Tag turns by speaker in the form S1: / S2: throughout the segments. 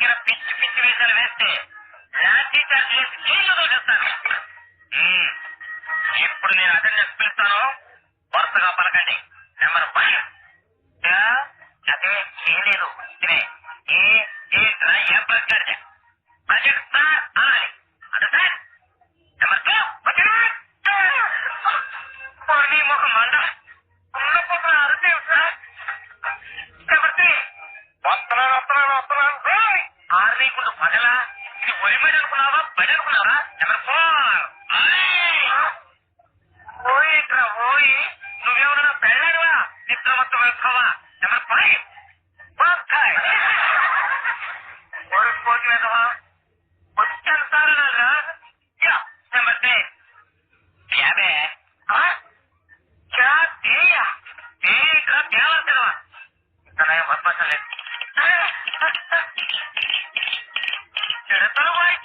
S1: దగ్గర పిచ్చి పిచ్చి వేషాలు వేస్తే లాఠీ చార్జ్ వేసి జైల్లో దోచేస్తాను ఇప్పుడు నేను అటెండెన్స్ పిలుస్తాను. వరుసగా పలకండి. Number one. అదే చేయలేదు. ఇదే. ఏ ఏంట్రా ఏ ప్రశ్న బడ్జెట్ సార్ అనాలి అది సార్. పగల? ఇది ఒరి బడి అనుకున్నావా? బడి అనుకున్నావా? ఫోర్. ఓయ్ ఇక్కడ ఓయ్. నువ్వేమన్నా పెళ్ళాడువా నిద్ర మొత్తం నెంబర్ ఫైవ్. ఓడి పోటీ వేదవా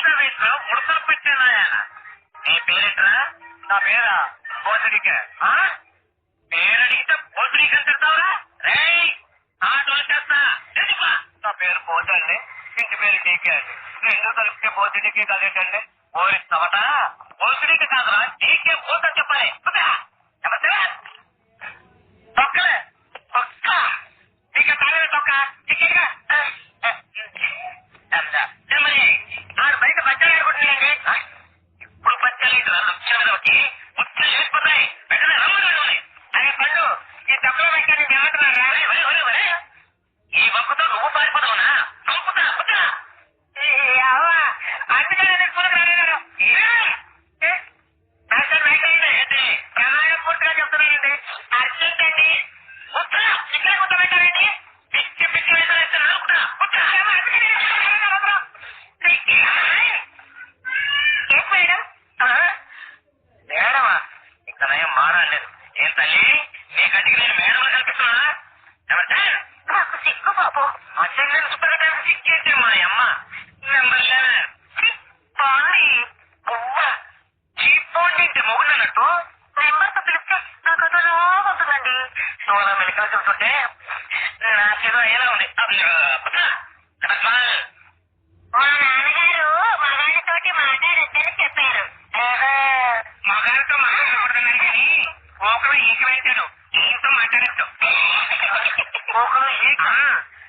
S1: చిడతలు వాయిస్తావేట్రా ముడతలు పెట్టానాయన నీ పేరేట్రా? నా పేరా? పోతుడిక పేరు అడిగితే పోతుడికి అని తిడతావురా రేయ్! ఆటోలు చేస్తా ఎందుకు నా పేరు పోతండి ఇంటి పేరు డీకే అండి. రెండు కలిపితే పోతుడికి కలిగండి ఓరిస్తావట? పోతుడికి కాదురా. డీకే పోత చెప్పాలి.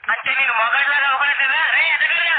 S1: అంటే నేను మగాళ్ళగా అవ్వలేదా రే ఎదగలిగా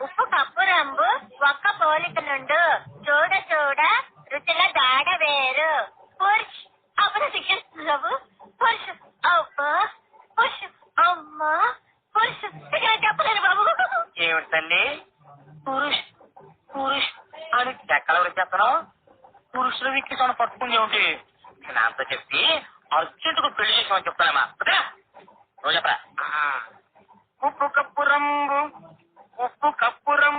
S1: ఉప్పు కప్పు రంగు
S2: ఒక్క పోలిక నుండు చూడ చూడ రుచుల గాఢ వేరు. పురుష్ అప్పుడు శిక్షిస్తున్నావు పురుష్ అబ్బా. పురుష్ అమ్మా. పురుష్ ఇక నేను చెప్పలేను బాబు.
S1: ఏమిటి తల్లి? ముసలి వ్యక్తి తను పట్టుకుంది ఏమిటి? నాతో చెప్పి అర్జునుడికి పెళ్ళి చేసామని చెప్తానమ్మా. నువ్వు చెప్పరా ఉప్పు కప్పు రంగు ఉప్పు కప్పు రంగు